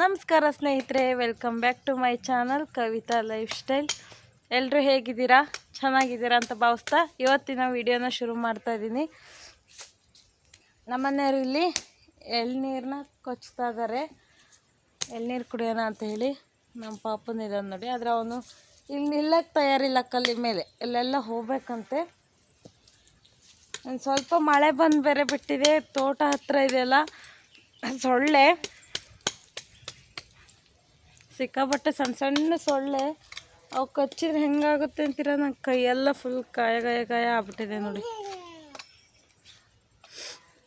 ನಮಸ್ಕಾರ ಸ್ನೇಹಿತರೆ welcome back to my channel Kavitha lifestyle ಎಲ್ಲರೂ ಹೇಗಿದ್ದೀರಾ? ಚೆನ್ನಾಗಿದ್ದೀರಾ ಅಂತ ಭಾವಿಸ್ತಾ ಇವತ್ತಿನ ವಿಡಿಯೋನ ಶುರು ಮಾಡ್ತಾ ಇದ್ದೀನಿ. ನಮ್ಮನೆಯವರು ಇಲ್ಲಿ ಎಳ್ನೀರನ್ನ ಕೊಚ್ತಾ ಇದ್ದಾರೆ. ಎಳ್ನೀರು ಕುಡಿಯೋಣ ಅಂತ ಹೇಳಿ ನಮ್ಮ ಪಾಪನ ಇದ್ದಾನೆ ನೋಡಿ. ಆದರೆ ಅವನು ಇಲ್ಲಿ ನಿಲ್ಲಕ್ಕೆ ತಯಾರಿಲ್ಲ ಕಲ್ಲಿ ಮೇಲೆ. ಇಲ್ಲೆಲ್ಲ ಹೋಗ್ಬೇಕಂತೆ. ಒಂದು ಸ್ವಲ್ಪ ಮಳೆ ಬಂದು ಬೇರೆ ಬಿಟ್ಟಿದೆ, ತೋಟ ಹತ್ತಿರ ಇದೆಯಲ್ಲ ಸೊಳ್ಳೆ. ಸಿಕ್ಕಾಪಟ್ಟೆ ಸಣ್ಣ ಸಣ್ಣ ಸೊಳ್ಳೆ, ಅವು ಕಚ್ಚಿದ್ರೆ ಹೆಂಗಾಗುತ್ತೆ ಅಂತೀರ? ನನ್ನ ಕೈಯೆಲ್ಲ ಫುಲ್ ಕಾಯ ಗಾಯ ಗಾಯ ಆಗ್ಬಿಟ್ಟಿದೆ ನೋಡಿ.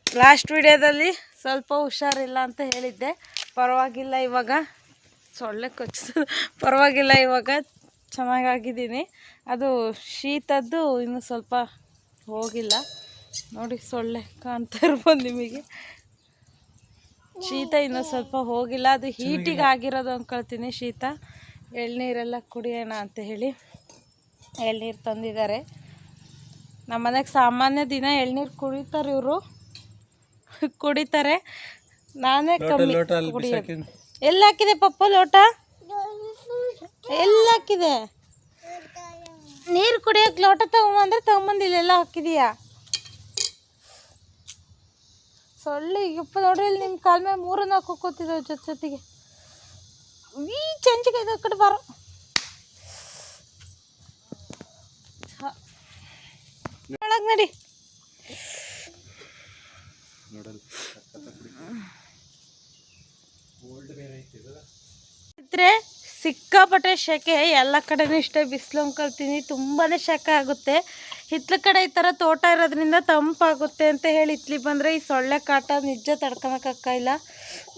ಲಾಸ್ಟ್ ವಿಡಿಯೋದಲ್ಲಿ ಸ್ವಲ್ಪ ಹುಷಾರಿಲ್ಲ ಅಂತ ಹೇಳಿದ್ದೆ. ಪರವಾಗಿಲ್ಲ ಇವಾಗ. ಸೊಳ್ಳೆ ಕೊಚ್ಚ ಪರವಾಗಿಲ್ಲ ಇವಾಗ. ಚೆನ್ನಾಗಾಗಿದ್ದೀನಿ. ಅದು ಶೀತದ್ದು ಇನ್ನೂ ಸ್ವಲ್ಪ ಹೋಗಿಲ್ಲ. ನೋಡಿ ಸೊಳ್ಳೆ ಕಾಣ್ತಾ ಇರ್ಬೋದು ನಿಮಗೆ. ಶೀತ ಇನ್ನೂ ಸ್ವಲ್ಪ ಹೋಗಿಲ್ಲ. ಅದು ಹೀಟಿಗೆ ಆಗಿರೋದು ಅಂದ್ಕೊಳ್ತೀನಿ ಶೀತ. ಎಳ್ನೀರೆಲ್ಲ ಕುಡಿಯೋಣ ಅಂತ ಹೇಳಿ ಎಳ್ನೀರು ತಂದಿದ್ದಾರೆ. ನಮ್ಮ ಮನೆಗೆ ಸಾಮಾನ್ಯ ದಿನ ಎಳ್ನೀರು ಕುಡಿತಾರೆ ಇವರು. ಕುಡಿತಾರೆ. ನಾನೇ ಕಮ್ಮಿ ಕುಡಿಯೋದು. ಎಲ್ಲಿ ಹಾಕಿದೆ ಪಪ್ಪ ಲೋಟ? ಎಲ್ಲ ಹಾಕಿದೆ? ನೀರು ಕುಡಿಯೋಕೆ ಲೋಟ ತಗೊಂಬಂದ್ರೆ ತಗೊಂಬಂದಿಲ್ಲ ಇಲ್ಲೆಲ್ಲ ಹಾಕಿದೀಯಾ? ಸೊಳ್ಳೆ, ಯಪ್ಪ ನೋಡ್ರಿ ನಿಮ್ಮ ಕಾಲ ಮೇಲೆ ಮೂರು ನಾಲ್ಕು ಕೂತಿದ್ದಾವೆ ಜೊತೆ ಜೊತೆಗೆ. ಈ ಚಂಚಿಗೆ ಇದು ಕಡೆ ಬಾರೋ. ಒಳಗೆ ನಡಿ. ಇದ್ರೆ ಸಿಕ್ಕಾಪಟ್ಟೆ ಸೆಕೆ ಎಲ್ಲ ಕಡೆನೂ ಇಷ್ಟೇ. ಬಿಸಿಲು ಅಂಕೊಳ್ತೀನಿ ತುಂಬಾ ಸೆಕೆ ಆಗುತ್ತೆ. ಹಿತ್ಲ ಕಡೆ ಈ ಥರ ತೋಟ ಇರೋದ್ರಿಂದ ತಂಪಾಗುತ್ತೆ ಅಂತ ಹೇಳಿ ಇತ್ಲಿಗೆ ಬಂದರೆ ಈ ಸೊಳ್ಳೆ ಕಾಟ ನಿಜ ತಡ್ಕೊಳಕ್ಕಾಗಿಲ್ಲ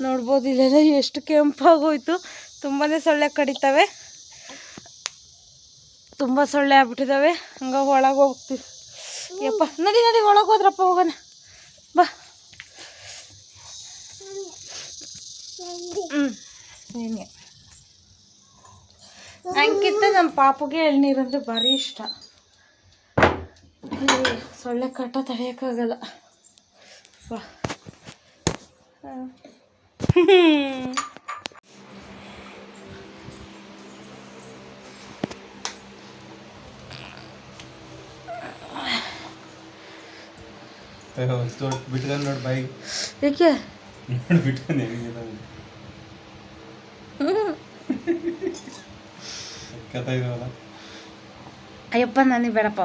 ನೋಡ್ಬೋದು ಇಲ್ಲೆಲ್ಲ ಎಷ್ಟು ಕೆಂಪಾಗೋಯ್ತು. ತುಂಬಾ ಸೊಳ್ಳೆ ಕಡಿತವೆ. ತುಂಬ ಸೊಳ್ಳೆ ಆಗ್ಬಿಟ್ಟಿದ್ದಾವೆ ಹಂಗ ಒಳಗೆ ಹೋಗ್ತೀವಿ ಯಪ್ಪ, ನಡಿ ನಡಿ, ಒಳಗೆ ಹೋದ್ರಪ್ಪ ಹೋಗೋಣ. ಬಾ. ಹ್ಞೂ ನಿನಗೆ. ನಮ್ಮ ಪಾಪುಗೆ ಎಳ್ನೀರಂದ್ರೆ ಭಾರಿ ಇಷ್ಟ. ಸೊಳ್ಳೆ ಕಾಟ ತಡೆಯೋಕ್ಕಾಗಲ್ಲ. ಬಿಟ್ಕೊಂಡು ನೋಡಿ ಬೈ ಏಕೆ? ನೋಡಿ ಬಿಟ್ಕೊಂಡು ಕಥ ಅಯ್ಯಪ್ಪ ನನಗೆ ಬೇಡಪ್ಪ.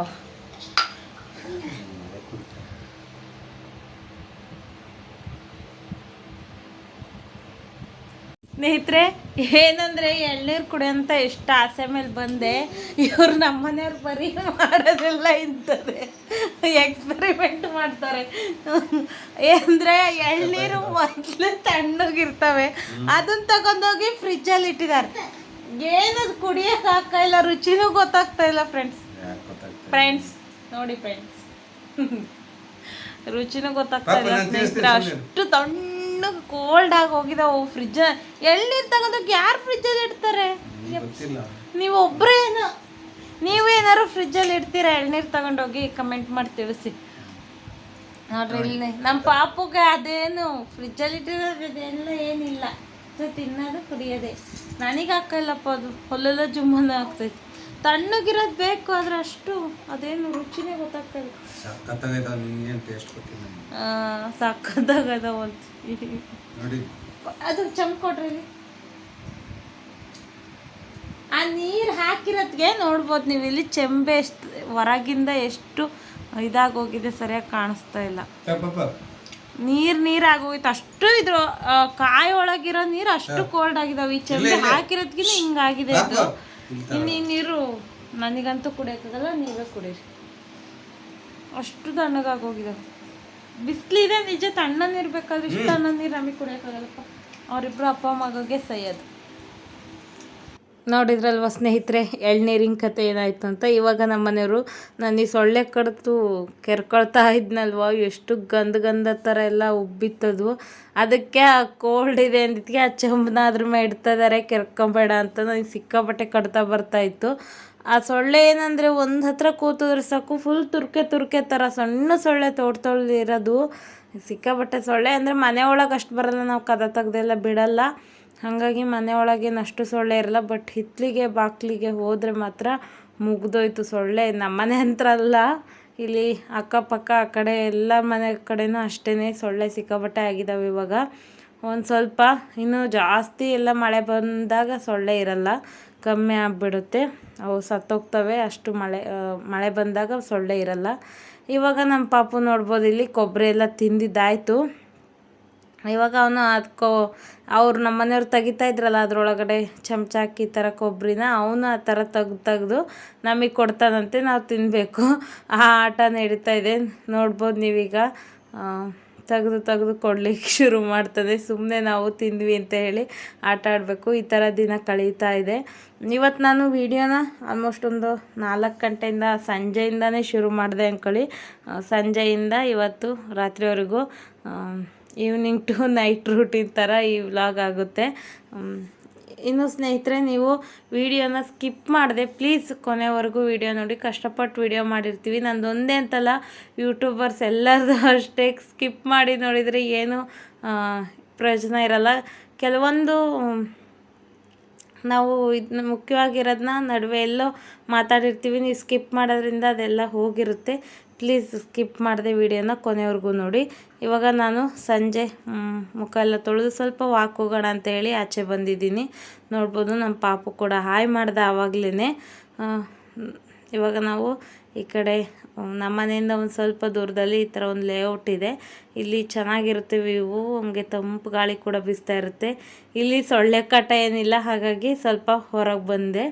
ಸ್ನೇಹಿತರೆ ಏನಂದ್ರೆ ಎಳ್ನೀರು ಕುಡಿಯೋಂತ ಎಷ್ಟು ಆಸೆ ಮೇಲೆ ಬಂದೆ. ಇವ್ರು ನಮ್ಮ ಮನೆಯವ್ರು ಬರೀ ಮಾಡೋದಿಲ್ಲ ಇಂಥದ್ದೇ. ಎಕ್ಸ್ಪೆರಿಮೆಂಟ್ ಮಾಡ್ತಾರೆ. ಅಂದರೆ ಎಳ್ನೀರು ಮೊದಲು ತಣ್ಣಗಿರ್ತವೆ. ಅದನ್ನ ತಗೊಂಡೋಗಿ ಫ್ರಿಜ್ಜಲ್ಲಿ ಇಟ್ಟಿದ್ದಾರೆ. ಏನದು ಕುಡಿಯೋಕೆ ಆಗ್ತಾ ಇಲ್ಲ ರುಚಿನೂ ಗೊತ್ತಾಗ್ತಾ ಇಲ್ಲ ಫ್ರೆಂಡ್ಸ್ ಫ್ರೆಂಡ್ಸ್ ನೋಡಿ ಫ್ರೆಂಡ್ಸ್ ರುಚಿನೂ ಗೊತ್ತಾಗ್ತಾ ಇಲ್ಲ ಸ್ನೇಹಿತರೆ ಅಷ್ಟು ತಣ್ಣಗೆ ಕೋಲ್ಡ್ ಆಗಿ ಹೋಗಿದಾವು ಫ್ರಿಜ್ ಎಳ್ನೀರು ತಗೊಂಡೋಗಿ ಯಾರು ಫ್ರಿಜ್ಜಲ್ಲಿ ಇಡ್ತಾರೆ? ನೀವು ಒಬ್ಬರೇ ಏನು ನೀವು ಏನಾದ್ರು ಫ್ರಿಜ್ಜಲ್ಲಿ ಇಡ್ತೀರಾ? ಎಳ್ನೀರು ತಗೊಂಡೋಗಿ ಕಮೆಂಟ್ ಮಾಡಿ ತಿಳಿಸಿ. ನೋಡ್ರಿ ಇಲ್ಲಿ ನಮ್ಮ ಪಾಪುಗೆ ಅದೇನು ಫ್ರಿಜ್ಜಲ್ಲಿ ಇಟ್ಟಿರೋದು ಅದೆಲ್ಲ ಏನಿಲ್ಲ. ತಿನ್ನೋದು ಕುಡಿಯೋದೆ. ನನಗೆ ಹಾಕಲ್ಲಪ್ಪ ಅದು. ಹೊಲೆಲ್ಲ ಜುಮ್ಮನ ಆಗ್ತೈತಿ. ತಣ್ಣಗಿರೋದು ಬೇಕು ಆದ್ರೆ ಅಷ್ಟು ಅದೇನು ರುಚಿನೇ ಗೊತ್ತಾಗ್ತದೆ ಸಾಕದಾಗದ ನೋಡಿ. ಅದು ಇಲ್ಲಿ. ಆ ನೀರು ಹಾಕಿರೋದ್ಗೆ ನೋಡ್ಬೋದು ನೀವು ಇಲ್ಲಿ ಚೆಂಬೆ ಎಷ್ಟು ಹೊರಗಿಂದ ಎಷ್ಟು ಇದಾಗೋಗಿದೆ ಸರಿಯಾಗಿ ಕಾಣಿಸ್ತಾ ಇಲ್ಲ. ನೀರ್ ನೀರ್ ಆಗೋಯ್ತು ಅಷ್ಟು ಇದ್ರ ಕಾಯಿ ಒಳಗಿರೋ ನೀರು ಅಷ್ಟು ಕೋಲ್ಡ್ ಆಗಿದಾವ. ಈ ಚೆಂಬೆ ಹಾಕಿರೋದ್ಗೆ ಹಿಂಗಾಗಿದೆ ಇದು. ಇನ್ನು ಈ ನೀರು ನನಗಂತೂ ಕುಡಿಯೋಕ್ಕಾಗಲ್ಲ ನೀವೇ ಕುಡೀರಿ. ಅಷ್ಟು ತಣ್ಣಗಾಗೋಗಿದಾವೆ ಬಿಸಿಲಿದೆ ನಿಜ ತಣ್ಣನ ಇರ್ಬೇಕಾದ್ರೆ ಇಷ್ಟು ತಣ್ಣ ನೀರು ನಮಗೆ ಕುಡಿಯೋಕ್ಕಾಗಲ್ಲಪ್ಪ. ಅವರಿಬ್ರು ಅಪ್ಪ ಮಗಗೆ ಸೈಯೋದು. ನೋಡಿದ್ರಲ್ವ ಸ್ನೇಹಿತರೆ ಎಳ್ನೀರಿನ ಕತೆ ಏನಾಯ್ತು ಅಂತ. ಇವಾಗ ನಮ್ಮ ಮನೆಯವರು ನಾನು ಈ ಸೊಳ್ಳೆ ಕಡ್ತು ಕೆರ್ಕೊಳ್ತಾ ಇದ್ನಲ್ವ ಎಷ್ಟು ಗಂಧ ಗಂಧ ಥರ ಎಲ್ಲ ಉಬ್ಬಿತ್ತದು. ಅದಕ್ಕೆ ಆ ಕೋಲ್ಡ್ ಇದೆ ಅಂದಿದ್ದಕ್ಕೆ ಆ ಚಂಬನ ಅದ್ರ ಮೇಲೆ ಇಡ್ತಾ ಇದ್ದಾರೆ ಕೆರ್ಕೊಂಬೇಡ ಅಂತ ನನಗೆ ಸಿಕ್ಕಾಪಟ್ಟೆ ಕಡ್ತಾ ಬರ್ತಾ ಇತ್ತು. ಆ ಸೊಳ್ಳೆ ಏನಂದರೆ ಒಂದು ಹತ್ರ ಕೂತಿದ್ರೆ ಸಾಕು ಫುಲ್ ತುರ್ಕೆ ತುರ್ಕೆ ಥರ ಸಣ್ಣ ಸೊಳ್ಳೆ ತೋಡ್ತೊಳ್ದಿರೋದು ಸಿಕ್ಕಾಬಟ್ಟೆ ಸಿಕ್ಕಾಪಟ್ಟೆ ಸೊಳ್ಳೆ ಅಂದರೆ ಮನೆ ಒಳಗೆ ಅಷ್ಟು ಬರಲ್ಲ, ನಾವು ಕದ ತೆಗ್ದೆಲ್ಲ ಬಿಡಲ್ಲ. ಹಾಗಾಗಿ ಮನೆ ಒಳಗೇನಷ್ಟು ಸೊಳ್ಳೆ ಇರಲ್ಲ ಬಟ್ ಹಿತ್ತಲಿಗೆ ಬಾಗಿಲಿಗೆ ಹೋದರೆ ಮಾತ್ರ ಮುಗ್ದೋಯ್ತು ಸೊಳ್ಳೆ. ನಮ್ಮನೆ ಹತ್ರ ಅಲ್ಲ, ಇಲ್ಲಿ ಅಕ್ಕಪಕ್ಕ ಆ ಕಡೆ ಎಲ್ಲ ಮನೆ ಕಡೆಯೂ ಅಷ್ಟೇ ಸೊಳ್ಳೆ ಸಿಕ್ಕಾಪಟ್ಟೆ ಆಗಿದ್ದಾವೆ ಇವಾಗ. ಒಂದು ಸ್ವಲ್ಪ, ಇನ್ನೂ ಜಾಸ್ತಿ ಎಲ್ಲ ಮಳೆ ಬಂದಾಗ ಸೊಳ್ಳೆ ಇರಲ್ಲ. ಕಮ್ಮಿ ಆಗಿಬಿಡುತ್ತೆ. ಅವು ಸತ್ತೋಗ್ತವೆ. ಅಷ್ಟು ಮಳೆ ಮಳೆ ಬಂದಾಗ ಸೊಳ್ಳೆ ಇರಲ್ಲ. ಇವಾಗ ನಮ್ಮ ಪಾಪು ನೋಡ್ಬೋದು, ಇಲ್ಲಿ ಕೊಬ್ಬರಿ ಎಲ್ಲ ತಿಂದಿದ್ದಾಯಿತು. ಇವಾಗ ಅವನು ಅದಕ್ಕೋ ಅವ್ರು ನಮ್ಮ ಮನೆಯವ್ರು ತೆಗಿತಾ ಇದ್ರಲ್ಲ ಅದರೊಳಗಡೆ ಚಮಚ ಹಾಕಿ ಈ ಥರ ಕೊಬ್ಬರಿನ ಅವನು ಆ ಥರ ತೆಗ್ದು ತೆಗೆದು ನಮಗೆ ಕೊಡ್ತಾನಂತೆ, ನಾವು ತಿನ್ನಬೇಕು ಆ ಆಟ ನಡೀತಾ ಇದೆ. ನೋಡ್ಬೋದು ನೀವೀಗ. ತೆಗೆದು ತೆಗೆದು ಕೊಡ್ಲಿಕ್ಕೆ ಶುರು ಮಾಡ್ತದೆ. ಸುಮ್ಮನೆ ನಾವು ತಿಂದ್ವಿ ಅಂತ ಹೇಳಿ ಆಟ ಆಡಬೇಕು. ಈ ಥರ ದಿನ ಕಳೀತಾ ಇದೆ. ಇವತ್ತು ನಾನು ವೀಡಿಯೋನ ಆಲ್ಮೋಸ್ಟ್ ಒಂದು ನಾಲ್ಕು ಗಂಟೆಯಿಂದ ಸಂಜೆಯಿಂದನೇ ಶುರು ಮಾಡಿದೆ ಅಂದ್ಕೊಳ್ಳಿ. ಸಂಜೆಯಿಂದ ಇವತ್ತು ರಾತ್ರಿವರೆಗೂ ಈವ್ನಿಂಗ್ ಟು ನೈಟ್ ರೂಟೀನ್ ಥರ ಈ ವ್ಲಾಗ್ ಆಗುತ್ತೆ. ಇನ್ನು ಸ್ನೇಹಿತರೆ, ನೀವು ವಿಡಿಯೋನ ಸ್ಕಿಪ್ ಮಾಡಿದೆ ಪ್ಲೀಸ್ ಕೊನೆವರೆಗೂ ವಿಡಿಯೋ ನೋಡಿ. ಕಷ್ಟಪಟ್ಟು ವಿಡಿಯೋ ಮಾಡಿರ್ತೀವಿ. ನಂದು ಒಂದೇ ಅಂತಲ್ಲ, ಯೂಟ್ಯೂಬರ್ಸ್ ಎಲ್ಲರದು ಅಷ್ಟೇ. ಸ್ಕಿಪ್ ಮಾಡಿ ನೋಡಿದರೆ ಏನು ಪ್ರಯೋಜನ ಇರಲ್ಲ. ಕೆಲವೊಂದು ನಾವು ಇದನ್ನ ಮುಖ್ಯವಾಗಿರೋದನ್ನ ನಡುವೆ ಎಲ್ಲೋ ಮಾತಾಡಿರ್ತೀವಿ. ನೀವು ಸ್ಕಿಪ್ ಮಾಡೋದ್ರಿಂದ ಅದೆಲ್ಲ ಹೋಗಿರುತ್ತೆ. ಪ್ಲೀಸ್ ಸ್ಕಿಪ್ ಮಾಡದೆ ವಿಡಿಯೋನ ಕೊನೆವರೆಗೂ ನೋಡಿ. ಇವಾಗ ನಾನು ಸಂಜೆ ಮುಖ ಎಲ್ಲ ತೊಳೆದು ಸ್ವಲ್ಪ ವಾಕ್ ಹೋಗೋಣ ಅಂತೇಳಿ ಆಚೆ ಬಂದಿದ್ದೀನಿ. ನೋಡ್ಬೋದು ನಮ್ಮ ಪಾಪು ಕೂಡ ಹಾಯ್ ಮಾಡ್ದೆ ಆವಾಗಲೇ ಇವಾಗ ನಾವು ಈ ಕಡೆ ನಮ್ಮ ಮನೆಯಿಂದ ಒಂದು ಸ್ವಲ್ಪ ದೂರದಲ್ಲಿ ಈ ಥರ ಒಂದು ಲೇಔಟ್ ಇದೆ. ಇಲ್ಲಿ ಚೆನ್ನಾಗಿರುತ್ತೆ ವ್ಯೂ ಹಂಗೆ ತಂಪು ಗಾಳಿ ಕೂಡ ಬೀಸ್ತಾ ಇರುತ್ತೆ. ಇಲ್ಲಿ ಸೊಳ್ಳೆ ಕಾಟ ಏನಿಲ್ಲ, ಹಾಗಾಗಿ ಸ್ವಲ್ಪ ಹೊರಗೆ ಬಂದೆ.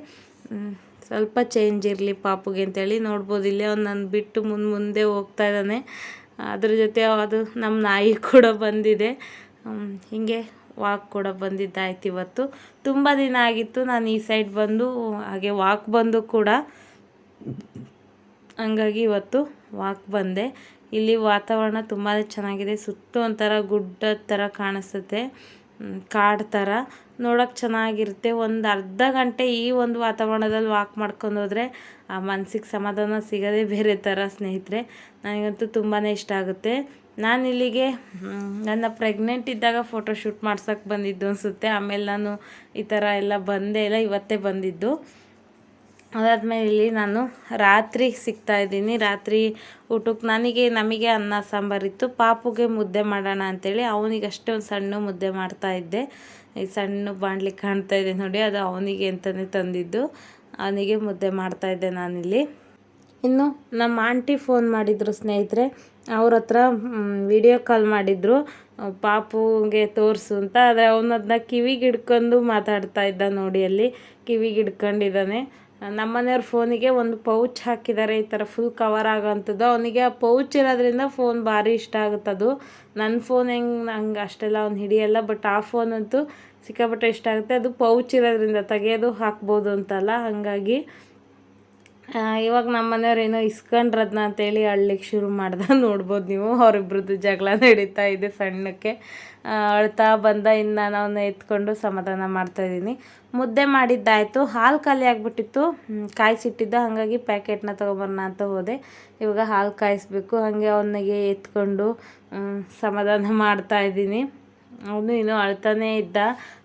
ಸ್ವಲ್ಪ ಚೇಂಜ್ ಇರಲಿ ಪಾಪುಗೆ ಅಂತೇಳಿ ನೋಡ್ಬೋದು. ಇಲ್ಲೇ ಅವ್ನು ನನ್ನ ಬಿಟ್ಟು ಮುಂದೆ ಮುಂದೆ ಹೋಗ್ತಾ ಇದ್ದಾನೆ. ಅದ್ರ ಜೊತೆ ಅದು ನಮ್ಮ ನಾಯಿ ಕೂಡ ಬಂದಿದೆ. ಹೀಗೆ ವಾಕ್ ಕೂಡ ಬಂದಿದ್ದಾಯ್ತು ಇವತ್ತು. ತುಂಬ ದಿನ ಆಗಿತ್ತು ನಾನು ಈ ಸೈಡ್ ಬಂದು, ಹಾಗೆ ವಾಕ್ ಬಂದು ಕೂಡ. ಹಂಗಾಗಿ ಇವತ್ತು ವಾಕ್ ಬಂದೆ. ಇಲ್ಲಿ ವಾತಾವರಣ ತುಂಬಾ ಚೆನ್ನಾಗಿದೆ. ಸುತ್ತ ಒಂಥರ ಗುಡ್ಡದ ಥರ ಕಾಣಿಸುತ್ತೆ ಕಾಡು ಥರ ನೋಡೋಕೆ ಚೆನ್ನಾಗಿರುತ್ತೆ. ಒಂದು ಅರ್ಧ ಗಂಟೆ ಈ ಒಂದು ವಾತಾವರಣದಲ್ಲಿ ವಾಕ್ ಮಾಡ್ಕೊಂಡು ಹೋದರೆ ಆ ಮನ್ಸಿಗೆ ಸಮಾಧಾನ ಸಿಗೋದೇ ಬೇರೆ ಥರ ಸ್ನೇಹಿತರೆ. ನನಗಂತೂ ತುಂಬಾ ಇಷ್ಟ ಆಗುತ್ತೆ. ನಾನು ಇಲ್ಲಿಗೆ ನನ್ನ ಪ್ರೆಗ್ನೆಂಟ್ ಇದ್ದಾಗ ಫೋಟೋ ಶೂಟ್ ಮಾಡ್ಸೋಕ್ಕೆ ಬಂದಿದ್ದು ಅನಿಸುತ್ತೆ. ಆಮೇಲೆ ನಾನು ಈ ಥರ ಎಲ್ಲ ಬಂದೆ ಇಲ್ಲ, ಇವತ್ತೇ ಬಂದಿದ್ದು. ಅದಾದಮೇಲೆ ಇಲ್ಲಿ ನಾನು ರಾತ್ರಿ ಸಿಗ್ತಾ ಇದ್ದೀನಿ. ರಾತ್ರಿ ಊಟಕ್ಕೆ ನನಗೆ, ನಮಗೆ ಅನ್ನ ಸಾಂಬಾರಿತ್ತು ಪಾಪುಗೆ ಮುದ್ದೆ ಮಾಡೋಣ ಅಂತೇಳಿ ಅವನಿಗೆ ಒಂದು ಸಣ್ಣ ಮುದ್ದೆ ಮಾಡ್ತಾ ಇದ್ದೆ. ಈ ಸಣ್ಣ ಬಾಣಲಿ ಕಾಣ್ತಾ ಇದೆ ನೋಡಿ, ಅದು ಅವನಿಗೆ ಅಂತಲೇ ತಂದಿದ್ದು. ಅವನಿಗೆ ಮುದ್ದೆ ಮಾಡ್ತಾ ಇದ್ದೆ ನಾನಿಲ್ಲಿ. ಇನ್ನು ನಮ್ಮ ಆಂಟಿ ಫೋನ್ ಮಾಡಿದ್ರು ಸ್ನೇಹಿತರೆ, ಅವ್ರ ಹತ್ರ ವಿಡಿಯೋ ಕಾಲ್ ಮಾಡಿದ್ರು. ಪಾಪುಗೆ ತೋರಿಸು ಅಂತ, ಆದರೆ ಅವನದನ್ನ ಕಿವಿಗೆ ಹಿಡ್ಕೊಂಡು ಮಾತಾಡ್ತಾ ಇದ್ದ ನೋಡಿ ಅಲ್ಲಿ. ಕಿವಿಗೆ ಹಿಡ್ಕೊಂಡಿದ್ದಾನೆ ನಮ್ಮ ಮನೆಯವ್ರ ಫೋನಿಗೆ ಒಂದು ಪೌಚ್ ಹಾಕಿದ್ದಾರೆ, ಈ ಥರ ಫುಲ್ ಕವರ್ ಆಗೋವಂಥದ್ದು ಅವನಿಗೆ ಆ ಪೌಚ್ ಇರೋದ್ರಿಂದ ಫೋನ್ ಭಾರಿ ಇಷ್ಟ ಆಗುತ್ತದು ನನ್ನ ಫೋನ್ ಹೆಂಗೆ, ನಂಗೆ ಅಷ್ಟೆಲ್ಲ ಅವ್ನು ಹಿಡಿಯಲ್ಲ ಬಟ್ ಆ ಫೋನ್ ಅಂತೂ ಸಿಕ್ಕಾಪಟ್ಟೆ ಇಷ್ಟ ಆಗುತ್ತೆ. ಅದು ಪೌಚ್ ಇರೋದ್ರಿಂದ ತೆಗೆಯೋದು ಹಾಕ್ಬೋದು ಅಂತಲ್ಲ, ಹಾಗಾಗಿ. ಇವಾಗ ನಮ್ಮ ಮನೆಯವ್ರು ಏನೋ ಇಸ್ಕೊಂಡ್ರದ್ನ ಅಂತೇಳಿ ಅಳ್ಲಿಕ್ಕೆ ಶುರು ಮಾಡ್ದ ನೋಡ್ಬೋದು ನೀವು. ಅವರಿಬ್ರದ್ದು ಜಗಳ ನಡೀತಾ ಇದೆ ಸಣ್ಣಕ್ಕೆ. ಅಳ್ತಾ ಬಂದ ಇನ್ನು ನಾನು ಅವನ್ನ ಎತ್ಕೊಂಡು ಸಮಾಧಾನ ಮಾಡ್ತಾಯಿದ್ದೀನಿ ಮುದ್ದೆ ಮಾಡಿದ್ದಾಯಿತು. ಹಾಲು ಖಾಲಿ ಆಗಿಬಿಟ್ಟಿತ್ತು. ಕಾಯಿಸಿಟ್ಟಿದ್ದ. ಹಾಗಾಗಿ ಪ್ಯಾಕೆಟ್ನ ತೊಗೊಬರೋಣ ಅಂತ ಹೋದೆ. ಇವಾಗ ಹಾಲು ಕಾಯಿಸ್ಬೇಕು. ಹಾಗೆ ಅವನಿಗೆ ಎತ್ಕೊಂಡು ಸಮಾಧಾನ ಮಾಡ್ತಾ ಇದ್ದೀನಿ. ಅವನು ಇನ್ನೂ ಅಳ್ತಾನೇ ಇದ್ದ.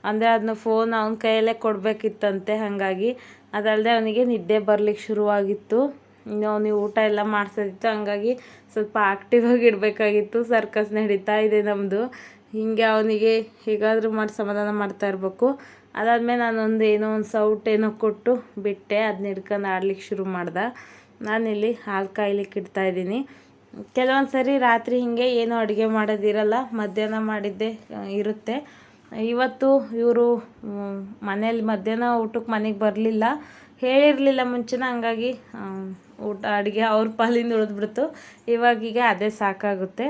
ಅಂದರೆ ಅದನ್ನ ಫೋನ್ ಅವನ ಕೈಯಲ್ಲೇ ಕೊಡಬೇಕಿತ್ತಂತೆ. ಹಾಗಾಗಿ ಅದಲ್ಲದೆ ಅವನಿಗೆ ನಿದ್ದೆ ಬರ್ಲಿಕ್ಕೆ ಶುರುವಾಗಿತ್ತು. ಇನ್ನು ಅವನಿಗೆ ಊಟ ಎಲ್ಲ ಮಾಡಿಸೋದಿತ್ತು. ಹಂಗಾಗಿ ಸ್ವಲ್ಪ ಆಕ್ಟಿವ್ ಆಗಿ ಇಡಬೇಕಾಗಿತ್ತು. ಸರ್ಕಸ್ ನಡೀತಾ ಇದೆ ನಮ್ಮದು ಹೀಗೆ ಅವನಿಗೆ ಹೇಗಾದರೂ ಮಾಡಿ ಸಮಾಧಾನ ಮಾಡ್ತಾ ಇರಬೇಕು. ಅದಾದಮೇಲೆ ನಾನೊಂದು ಏನೋ ಒಂದು ಸೌಟ್ ಏನೋ ಕೊಟ್ಟು ಬಿಟ್ಟೆ. ಅದನ್ನ ಹಿಡ್ಕೊಂಡು ಆಡ್ಲಿಕ್ಕೆ ಶುರು ಮಾಡ್ದೆ. ನಾನಿಲ್ಲಿ ಹಾಲು ಕಾಯ್ಲಿಕ್ಕೆ ಇಡ್ತಾ ಇದ್ದೀನಿ. ಕೆಲವೊಂದು ಸರಿ ರಾತ್ರಿ ಹೀಗೆ ಏನೂ ಅಡುಗೆ ಮಾಡೋದಿರಲ್ಲ, ಮಧ್ಯಾಹ್ನ ಮಾಡಿದ್ದೆ ಇರುತ್ತೆ. ಇವತ್ತು ಇವರು ಮನೇಲಿ ಮಧ್ಯಾಹ್ನ ಊಟಕ್ಕೆ ಮನೆಗೆ ಬರಲಿಲ್ಲ. ಹೇಳಿರಲಿಲ್ಲ ಮುಂಚೆನೇ, ಹಂಗಾಗಿ ಊಟ, ಅಡುಗೆ ಅವ್ರ ಪಾಲಿಂದ ಉಳಿದ್ಬಿಡ್ತು. ಇವಾಗೀಗ ಅದೇ ಸಾಕಾಗುತ್ತೆ.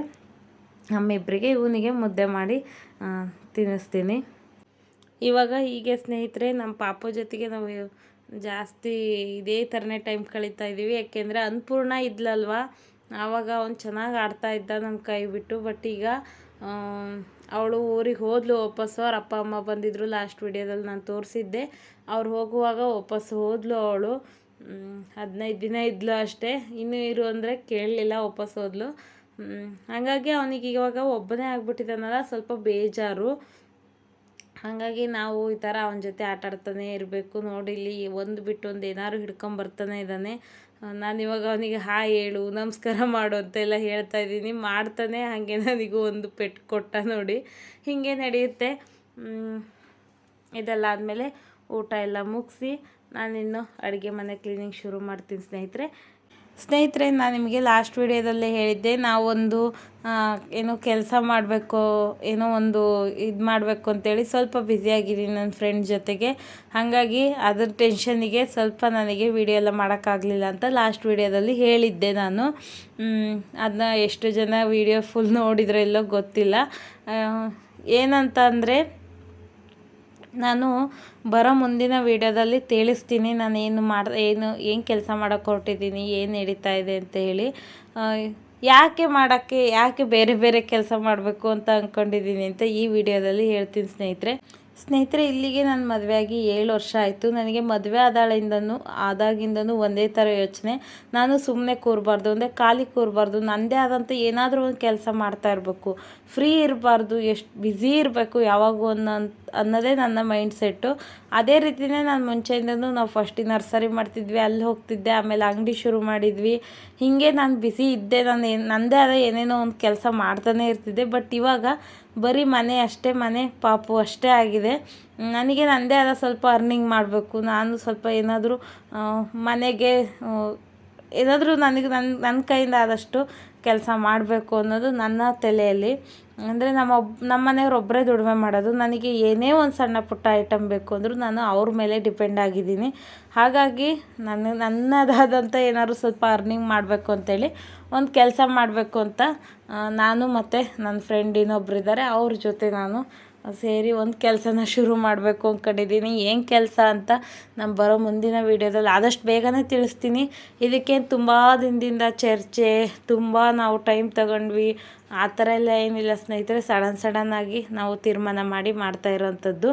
ನಮ್ಮಿಬ್ಬರಿಗೆ ಇವನಿಗೆ ಮುದ್ದೆ ಮಾಡಿ ತಿನ್ನಿಸ್ತೀನಿ. ಇವಾಗ ಹೀಗೆ ಸ್ನೇಹಿತರೆ, ನಮ್ಮ ಪಾಪು ಜೊತೆಗೆ ನಾವು ಜಾಸ್ತಿ ಇದೇ ಥರನೇ ಟೈಮ್ ಕಳೀತಾ ಇದ್ದೀವಿ. ಯಾಕೆಂದರೆ ಅನ್ನಪೂರ್ಣ ಇದ್ಲಲ್ವಾ? ಆವಾಗ ಅವ್ನು ಚೆನ್ನಾಗಿ ಆಡ್ತಾ ಇದ್ದ ನಮ್ಮ ಕೈ ಬಿಟ್ಟು. ಬಟ್ ಈಗ ಅವಳು ಊರಿಗೆ ಹೋದ್ಲು ವಾಪಸ್ಸು ಅವ್ರ ಅಪ್ಪ, ಅಮ್ಮ ಬಂದಿದ್ದರು ಲಾಸ್ಟ್ ವಿಡಿಯೋದಲ್ಲಿ ನಾನು ತೋರಿಸಿದ್ದೆ. ಅವ್ರು ಹೋಗುವಾಗ ವಾಪಸ್ ಹೋದ್ಲು ಅವಳು. ಹದಿನೈದು ದಿನ ಇದ್ಲು ಅಷ್ಟೇ. ಇನ್ನೂ ಇರು ಅಂದರೆ ಕೇಳಲಿಲ್ಲ, ವಾಪಸ್ ಹೋದ್ಲು. ಹಾಗಾಗಿ ಅವನಿಗೆ ಇವಾಗ ಒಬ್ಬನೇ ಆಗ್ಬಿಟ್ಟಿದ್ದಾನಲ್ಲ ಸ್ವಲ್ಪ ಬೇಜಾರು. ಹಾಗಾಗಿ ನಾವು ಈ ಥರ ಅವನ ಜೊತೆ ಆಟ ಆಡ್ತಾನೆ ಇರಬೇಕು ನೋಡಿ ಇಲ್ಲಿ ಒಂದು ಬಿಟ್ಟು ಒಂದು ಏನಾದ್ರು ಹಿಡ್ಕೊಂಬರ್ತಾನೆ ಇದ್ದಾನೆ. ನಾನು ಇವಾಗ ಅವನಿಗೆ ಹಾಯ್ ಹೇಳು, ನಮಸ್ಕಾರ ಮಾಡು ಅಂತೆಲ್ಲ ಹೇಳ್ತಾ ಇದ್ದೀನಿ. ಮಾಡ್ತಾನೆ, ಹಾಗೆ ನನಗೂ ಒಂದು ಪೆಟ್ಟು ಕೊಟ್ಟ ನೋಡಿ. ಹೀಗೆ ನಡೆಯುತ್ತೆ. ಇದೆಲ್ಲ ಆದಮೇಲೆ ಊಟ ಎಲ್ಲ ಮುಗಿಸಿ ನಾನಿನ್ನು ಅಡುಗೆ ಮನೆ ಕ್ಲೀನಿಂಗ್ ಶುರು ಮಾಡ್ತೀನಿ ಸ್ನೇಹಿತರೆ. ಸ್ನೇಹಿತರೆ, ನಾನು ನಿಮಗೆ ಲಾಸ್ಟ್ ವಿಡಿಯೋದಲ್ಲೇ ಹೇಳಿದ್ದೆ, ನಾವೊಂದು ಏನೋ ಕೆಲಸ ಮಾಡಬೇಕು, ಏನೋ ಒಂದು ಇದು ಮಾಡಬೇಕು ಅಂತೇಳಿ ಸ್ವಲ್ಪ ಬ್ಯುಸಿಯಾಗಿದ್ದೀನಿ ನನ್ನ ಫ್ರೆಂಡ್ ಜೊತೆಗೆ. ಹಾಗಾಗಿ ಅದ್ರ ಟೆನ್ಷನಿಗೆ ಸ್ವಲ್ಪ ನನಗೆ ವಿಡಿಯೋ ಎಲ್ಲ ಮಾಡೋಕ್ಕಾಗಲಿಲ್ಲ ಅಂತ ಲಾಸ್ಟ್ ವಿಡಿಯೋದಲ್ಲಿ ಹೇಳಿದ್ದೆ ನಾನು. ಅದನ್ನ ಎಷ್ಟು ಜನ ವಿಡಿಯೋ ಫುಲ್ ನೋಡಿದ್ರೋ ಇಲ್ಲೋ ಗೊತ್ತಿಲ್ಲ. ಏನಂತ ಅಂದರೆ ನಾನು ಬರೋ ಮುಂದಿನ ವೀಡಿಯೋದಲ್ಲಿ ತಿಳಿಸ್ತೀನಿ. ನಾನು ಏನು ಮಾಡ, ಏನು ಏನು ಕೆಲಸ ಮಾಡೋಕ್ಕೆ ಹೊರಟಿದ್ದೀನಿ, ಏನು ನಡೀತಾ ಇದೆ ಅಂತ ಹೇಳಿ. ಯಾಕೆ ಮಾಡೋಕ್ಕೆ, ಯಾಕೆ ಬೇರೆ ಬೇರೆ ಕೆಲಸ ಮಾಡಬೇಕು ಅಂತ ಅಂದ್ಕೊಂಡಿದ್ದೀನಿ ಅಂತ ಈ ವಿಡಿಯೋದಲ್ಲಿ ಹೇಳ್ತೀನಿ ಸ್ನೇಹಿತರೆ. ಸ್ನೇಹಿತರೆ, ಇಲ್ಲಿಗೆ ನಾನು ಮದುವೆ ಆಗಿ ಏಳು ವರ್ಷ ಆಯಿತು. ನನಗೆ ಮದುವೆ ಆದಾಳಿಂದನೂ, ಆದಾಗಿಂದನೂ ಒಂದೇ ಥರ ಯೋಚನೆ. ನಾನು ಸುಮ್ಮನೆ ಕೂರಬಾರ್ದು, ಅಂದರೆ ಖಾಲಿ ಕೂರಬಾರ್ದು ನನ್ನದೇ ಆದಂಥ ಏನಾದರೂ ಒಂದು ಕೆಲಸ ಮಾಡ್ತಾ ಇರಬೇಕು. ಫ್ರೀ ಇರಬಾರ್ದು, ಎಷ್ಟು ಬ್ಯುಸಿ ಇರಬೇಕು ಯಾವಾಗೂ ಅನ್ನೋ ಅನ್ನೋದೇ ನನ್ನ ಮೈಂಡ್ ಸೆಟ್ಟು. ಅದೇ ರೀತಿಯೇ ನಾನು ಮುಂಚೆಯಿಂದನೂ ನಾವು ಫಸ್ಟ್ ನರ್ಸರಿ ಮಾಡ್ತಿದ್ವಿ, ಅಲ್ಲಿ ಹೋಗ್ತಿದ್ದೆ, ಆಮೇಲೆ ಅಂಗಡಿ ಶುರು ಮಾಡಿದ್ವಿ. ಹೀಗೆ ನಾನು ಬ್ಯುಸಿ ಇದ್ದೆ, ನಾನು ನನ್ನದೇ ಆದ ಏನೇನೋ ಒಂದು ಕೆಲಸ ಮಾಡ್ತಾನೆ ಇರ್ತಿದ್ದೆ. ಬಟ್ ಇವಾಗ ಬರೀ ಮನೆ ಅಷ್ಟೇ, ಮನೆ ಪಾಪು ಅಷ್ಟೇ ಆಗಿದೆ. ನನಗೆ ನನ್ನದೇ ಆದ ಸ್ವಲ್ಪ ಅರ್ನಿಂಗ್ ಮಾಡಬೇಕು. ನಾನು ಸ್ವಲ್ಪ ಏನಾದರೂ ಮನೆಗೆ ಏನಾದರೂ ನನಗೆ ನನ್ನ ನನ್ನ ಕೈಯಿಂದ ಆದಷ್ಟು ಕೆಲಸ ಮಾಡಬೇಕು ಅನ್ನೋದು ನನ್ನ ತಲೆಯಲ್ಲಿ. ಅಂದರೆ ನಮ್ಮ ಒಬ್, ನಮ್ಮ ಮನೆಯವ್ರು ಒಬ್ಬರೇ ದುಡಿಮೆ ಮಾಡೋದು, ನನಗೆ ಏನೇ ಒಂದು ಸಣ್ಣ ಪುಟ್ಟ ಐಟಮ್ ಬೇಕು ಅಂದರೂ ನಾನು ಅವ್ರ ಮೇಲೆ ಡಿಪೆಂಡ್ ಆಗಿದ್ದೀನಿ. ಹಾಗಾಗಿ ನನ್ನ ನನ್ನದಾದಂಥ ಏನಾದ್ರು ಸ್ವಲ್ಪ ಅರ್ನಿಂಗ್ ಮಾಡಬೇಕು ಅಂತೇಳಿ ಒಂದು ಕೆಲಸ ಮಾಡಬೇಕು ಅಂತ ನಾನು ಮತ್ತು ನನ್ನ ಫ್ರೆಂಡ್ ಇನ್ನೊಬ್ರು ಇದ್ದಾರೆ ಅವ್ರ ಜೊತೆ ನಾನು ಸೇರಿ ಒಂದು ಕೆಲಸನ ಶುರು ಮಾಡಬೇಕು ಅಂದ್ಕೊಂಡಿದ್ದೀನಿ ಏನು ಕೆಲಸ ಅಂತ ನಾನು ಬರೋ ಮುಂದಿನ ವೀಡಿಯೋದಲ್ಲಿ ಆದಷ್ಟು ಬೇಗನೆ ತಿಳಿಸ್ತೀನಿ. ಇದಕ್ಕೆ ತುಂಬ ದಿನದಿಂದ ಚರ್ಚೆ, ತುಂಬ ನಾವು ಟೈಮ್ ತಗೊಂಡ್ವಿ. ಆ ಥರ ಎಲ್ಲ ಏನಿಲ್ಲ ಸ್ನೇಹಿತರೆ, ಸಡನ್ ಸಡನ್ನಾಗಿ ನಾವು ತೀರ್ಮಾನ ಮಾಡಿ ಮಾಡ್ತಾ ಇರೋವಂಥದ್ದು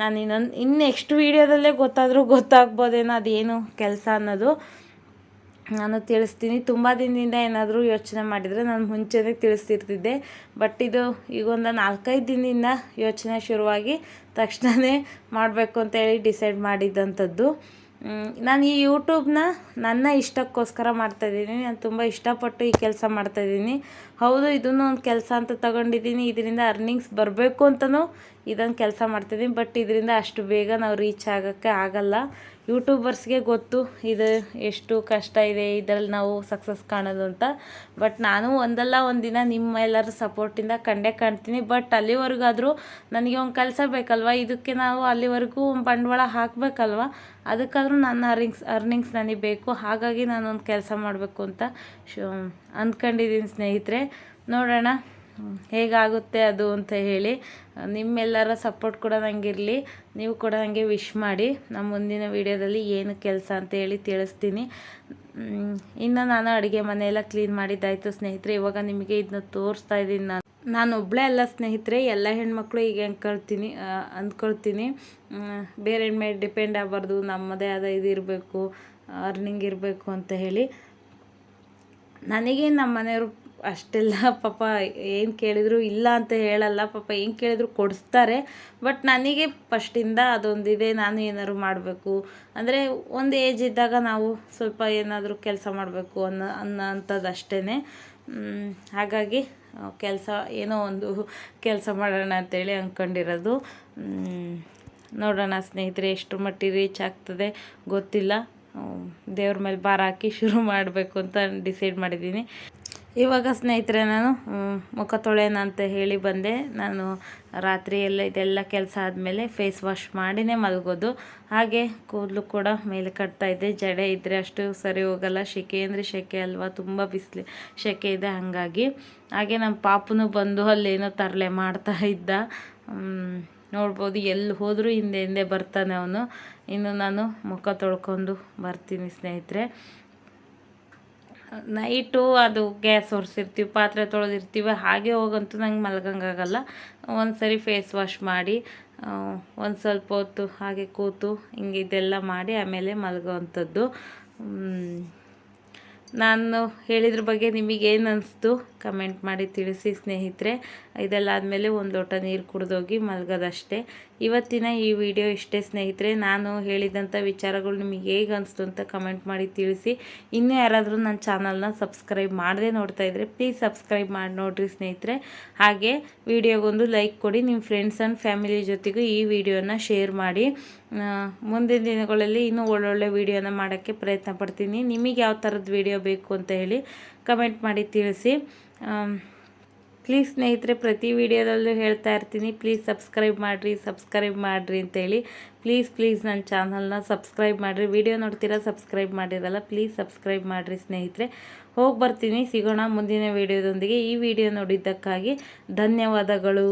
ನಾನು ಇನ್ನೊಂದು ಇನ್ನು ನೆಕ್ಸ್ಟ್ ವೀಡಿಯೋದಲ್ಲೇ ಗೊತ್ತಾದರೂ ಗೊತ್ತಾಗ್ಬೋದೇನೋ, ಅದೇನು ಕೆಲಸ ಅನ್ನೋದು. ನಾನು ತಿಳಿಸ್ತೀನಿ. ತುಂಬ ದಿನದಿಂದ ಏನಾದರೂ ಯೋಚನೆ ಮಾಡಿದರೆ ನಾನು ಮುಂಚೆನೇ ತಿಳಿಸ್ತಿರ್ತಿದ್ದೆ. ಬಟ್ ಇದು ಈಗ ಒಂದು ನಾಲ್ಕೈದು ದಿನದಿಂದ ಯೋಚನೆ ಶುರುವಾಗಿ ತಕ್ಷಣವೇ ಮಾಡಬೇಕು ಅಂತೇಳಿ ಡಿಸೈಡ್ ಮಾಡಿದ್ದಂಥದ್ದು ನಾನು ಈ ಯೂಟ್ಯೂಬ್ನ ನನ್ನ ಇಷ್ಟಕ್ಕೋಸ್ಕರ ಮಾಡ್ತಾಯಿದ್ದೀನಿ ನಾನು ತುಂಬ ಇಷ್ಟಪಟ್ಟು ಈ ಕೆಲಸ ಮಾಡ್ತಾಯಿದ್ದೀನಿ ಹೌದು, ಇದನ್ನು ಒಂದು ಕೆಲಸ ಅಂತ ತಗೊಂಡಿದ್ದೀನಿ, ಇದರಿಂದ ಅರ್ನಿಂಗ್ಸ್ ಬರಬೇಕು ಅಂತಲೂ ಇದೊಂದು ಕೆಲಸ ಮಾಡ್ತಿದ್ದೀನಿ ಬಟ್ ಇದರಿಂದ ಅಷ್ಟು ಬೇಗ ನಾವು ರೀಚ್ ಆಗೋಕ್ಕೆ ಆಗಲ್ಲ. ಯೂಟ್ಯೂಬರ್ಸ್ಗೆ ಗೊತ್ತು ಇದು ಎಷ್ಟು ಕಷ್ಟ ಇದೆ, ಇದರಲ್ಲಿ ನಾವು ಸಕ್ಸಸ್ ಕಾಣೋದು ಅಂತ. ಬಟ್ ನಾನು ಒಂದಲ್ಲ, ಒಂದಿನ ನಿಮ್ಮ ಎಲ್ಲರ ಸಪೋರ್ಟಿಂದ ಕಂಡೇ ಕಾಣ್ತೀನಿ. ಬಟ್ ಅಲ್ಲಿವರೆಗಾದರೂ ನನಗೆ ಒಂದು ಕೆಲಸ ಬೇಕಲ್ವ? ಇದಕ್ಕೆ ನಾವು ಅಲ್ಲಿವರೆಗೂ ಒಂದು ಬಂಡವಾಳ ಹಾಕಬೇಕಲ್ವ? ಅದಕ್ಕಾದರೂ ನನ್ನ ಅರ್ನಿಂಗ್ಸ್ ಅರ್ನಿಂಗ್ಸ್ ನನಗೆ ಬೇಕು. ಹಾಗಾಗಿ ನಾನೊಂದು ಕೆಲಸ ಮಾಡಬೇಕು ಅಂತ ಶು ಅಂದ್ಕೊಂಡಿದ್ದೀನಿ ಸ್ನೇಹಿತರೆ. ನೋಡೋಣ ಹೇಗಾಗುತ್ತೆ ಅದು ಅಂತ ಹೇಳಿ. ನಿಮ್ಮೆಲ್ಲರ ಸಪೋರ್ಟ್ ಕೂಡ ನನಗಿರಲಿ ನೀವು ಕೂಡ ನನಗೆ ವಿಶ್ ಮಾಡಿ. ನಮ್ಮ ಮುಂದಿನ ವೀಡಿಯೋದಲ್ಲಿ ಏನು ಕೆಲಸ ಅಂತ ಹೇಳಿ ತಿಳಿಸ್ತೀನಿ. ಇನ್ನು ನಾನು ಅಡುಗೆ ಮನೆಯೆಲ್ಲ ಕ್ಲೀನ್ ಮಾಡಿದ್ದಾಯಿತು ಸ್ನೇಹಿತರೆ. ಇವಾಗ ನಿಮಗೆ ಇದನ್ನ ತೋರಿಸ್ತಾ ಇದ್ದೀನಿ ನಾನು. ನಾನು ಒಬ್ಬಳೇ ಅಲ್ಲ ಸ್ನೇಹಿತರೆ. ಎಲ್ಲ ಹೆಣ್ಮಕ್ಳು ಈಗ ಅಂದ್ಕೊಳ್ತೀನಿ ಅಂದ್ಕೊಳ್ತೀನಿ ಬೇರೆ ಹೆಣ್ಮೇಲೆ ಡಿಪೆಂಡ್ ಆಗಬಾರ್ದು. ನಮ್ಮದೇ ಆದ ಇದಿರಬೇಕು ಅರ್ನಿಂಗ್ ಇರಬೇಕು ಅಂತ ಹೇಳಿ. ನನಗೆ ನಮ್ಮ ಮನೆಯವರು ಅಷ್ಟೆಲ್ಲ ಪಾಪ ಏನು ಕೇಳಿದ್ರು ಇಲ್ಲ ಅಂತ ಹೇಳಲ್ಲ, ಪಾಪ ಏನು ಕೇಳಿದ್ರು ಕೊಡಿಸ್ತಾರೆ. ಬಟ್ ನನಗೆ ಫಸ್ಟಿಂದ ಅದೊಂದಿದೆ, ನಾನು ಏನಾದ್ರು ಮಾಡಬೇಕು. ಅಂದರೆ ಒಂದು ಏಜ್ ಇದ್ದಾಗ ನಾವು ಸ್ವಲ್ಪ ಏನಾದರೂ ಕೆಲಸ ಮಾಡಬೇಕು ಅನ್ನೋ ಅನ್ನೋ ಅಂಥದ್ದು ಅಷ್ಟೇ ಹಾಗಾಗಿ ಕೆಲಸ, ಏನೋ ಒಂದು ಕೆಲಸ ಮಾಡೋಣ ಅಂತೇಳಿ ಅಂದ್ಕೊಂಡಿರೋದು ನೋಡೋಣ ಸ್ನೇಹಿತರೆ ಎಷ್ಟು ಮಟ್ಟಿಗೆ ರೀಚ್ ಆಗ್ತದೆ ಗೊತ್ತಿಲ್ಲ. ದೇವ್ರ ಮೇಲೆ ಭಾರ ಹಾಕಿ ಶುರು ಮಾಡಬೇಕು ಅಂತ ಡಿಸೈಡ್ ಮಾಡಿದ್ದೀನಿ. ಇವಾಗ ಸ್ನೇಹಿತರೆ ನಾನು ಮುಖ ತೊಳೆಯೋಣ ಅಂತ ಹೇಳಿ ಬಂದೆ. ನಾನು ರಾತ್ರಿ ಎಲ್ಲ ಇದೆಲ್ಲ ಕೆಲಸ ಆದಮೇಲೆ ಫೇಸ್ ವಾಶ್ ಮಾಡಿನೇ ಮಲಗೋದು. ಹಾಗೆ ಕೂದಲು ಕೂಡ ಮೇಲೆ ಕಟ್ತಾ ಇದ್ದೆ. ಜಡೆ ಇದ್ದರೆ ಅಷ್ಟು ಸರಿ ಹೋಗಲ್ಲ. ಸೆಕೆ ಅಂದರೆ ಸೆಕೆ ಅಲ್ವಾ? ತುಂಬ ಬಿಸಿಲು ಸೆಕೆ ಇದೆ ಹಾಗಾಗಿ. ಹಾಗೆ ನಮ್ಮ ಪಾಪನು ಬಂದು ಅಲ್ಲೇನೋ ತರಲೆ ಮಾಡ್ತಾ ಇದ್ದ. ನೋಡ್ಬೋದು ಎಲ್ಲಿ ಹೋದರೂ ಹಿಂದೆ ಹಿಂದೆ ಬರ್ತಾನೆ ಅವನು. ಇನ್ನು ನಾನು ಮುಖ ತೊಳ್ಕೊಂಡು ಬರ್ತೀನಿ ಸ್ನೇಹಿತರೆ. ನೈಟು ಅದು ಗ್ಯಾಸ್ ಒರೆಸಿರ್ತೀವಿ ಪಾತ್ರೆ ತೊಳೆದಿರ್ತೀವಿ ಹಾಗೆ ಹೋಗಂತೂ ನಂಗೆ ಮಲ್ಗಂಗಾಗಲ್ಲ. ಒಂದು ಸರಿ ಫೇಸ್ ವಾಶ್ ಮಾಡಿ ಒಂದು ಸ್ವಲ್ಪ ಹೊತ್ತು ಹಾಗೆ ಕೂತು ಹಿಂಗೆ ಇದೆಲ್ಲ ಮಾಡಿ ಆಮೇಲೆ ಮಲಗೋವಂಥದ್ದು ಮ್, ನಾನು ಹೇಳಿದ್ರ ಬಗ್ಗೆ ನಿಮಗೇನು ಅನಿಸ್ತು ಕಮೆಂಟ್ ಮಾಡಿ ತಿಳಿಸಿ ಸ್ನೇಹಿತರೆ. ಇದೆಲ್ಲ ಆದಮೇಲೆ ಒಂದು ಲೋಟ ನೀರು ಕುಡಿದೋಗಿ ಮಲಗೋದಷ್ಟೇ. ಇವತ್ತಿನ ಈ ವಿಡಿಯೋ ಇಷ್ಟೇ ಸ್ನೇಹಿತರೆ, ನಾನು ಹೇಳಿದಂಥ ವಿಚಾರಗಳು ನಿಮಗೆ ಹೇಗೆ ಅನಿಸ್ತು ಅಂತ ಕಮೆಂಟ್ ಮಾಡಿ ತಿಳಿಸಿ. ಇನ್ನೂ ಯಾರಾದರೂ ನನ್ನ ಚಾನಲ್ನ ಸಬ್ಸ್ಕ್ರೈಬ್ ಮಾಡದೇ ನೋಡ್ತಾ ಇದ್ದರೆ ಪ್ಲೀಸ್ ಸಬ್ಸ್ಕ್ರೈಬ್ ಮಾಡಿ ನೋಡಿರಿ ಸ್ನೇಹಿತರೆ. ಹಾಗೆ ವಿಡಿಯೋಗೊಂದು ಲೈಕ್ ಕೊಡಿ ನಿಮ್ಮ ಫ್ರೆಂಡ್ಸ್ ಆ್ಯಂಡ್ ಫ್ಯಾಮಿಲಿ ಜೊತೆಗೂ ಈ ವಿಡಿಯೋನ ಶೇರ್ ಮಾಡಿ. ಮುಂದಿನ ದಿನಗಳಲ್ಲಿ ಇನ್ನೂ ಒಳ್ಳೊಳ್ಳೆ ವಿಡಿಯೋನ ಮಾಡೋಕ್ಕೆ ಪ್ರಯತ್ನ ಪಡ್ತೀನಿ. ನಿಮಗೆ ಯಾವ ಥರದ ವಿಡಿಯೋ ಬೇಕು ಅಂತ ಹೇಳಿ ಕಮೆಂಟ್ ಮಾಡಿ ತಿಳಿಸಿ. ಪ್ಲೀಸ್ ಸ್ನೇಹಿತರೆ, ಪ್ರತಿ ವಿಡಿಯೋದಲ್ಲೂ ಹೇಳ್ತಾ ಇರ್ತೀನಿ. ಪ್ಲೀಸ್ ಸಬ್ಸ್ಕ್ರೈಬ್ ಮಾಡಿರಿ ಸಬ್ಸ್ಕ್ರೈಬ್ ಮಾಡಿರಿ ಅಂತೇಳಿ. ಪ್ಲೀಸ್ ಪ್ಲೀಸ್ ನನ್ನ ಚಾನಲ್ನ ಸಬ್ಸ್ಕ್ರೈಬ್ ಮಾಡಿರಿ. ವಿಡಿಯೋ ನೋಡ್ತೀರಾ ಸಬ್ಸ್ಕ್ರೈಬ್ ಮಾಡಿರಲ್ಲ ಪ್ಲೀಸ್ ಸಬ್ಸ್ಕ್ರೈಬ್ ಮಾಡಿರಿ ಸ್ನೇಹಿತರೆ. ಹೋಗಿ ಬರ್ತೀನಿ. ಸಿಗೋಣ ಮುಂದಿನ ವಿಡಿಯೋದೊಂದಿಗೆ. ಈ ವಿಡಿಯೋ ನೋಡಿದ್ದಕ್ಕಾಗಿ ಧನ್ಯವಾದಗಳು.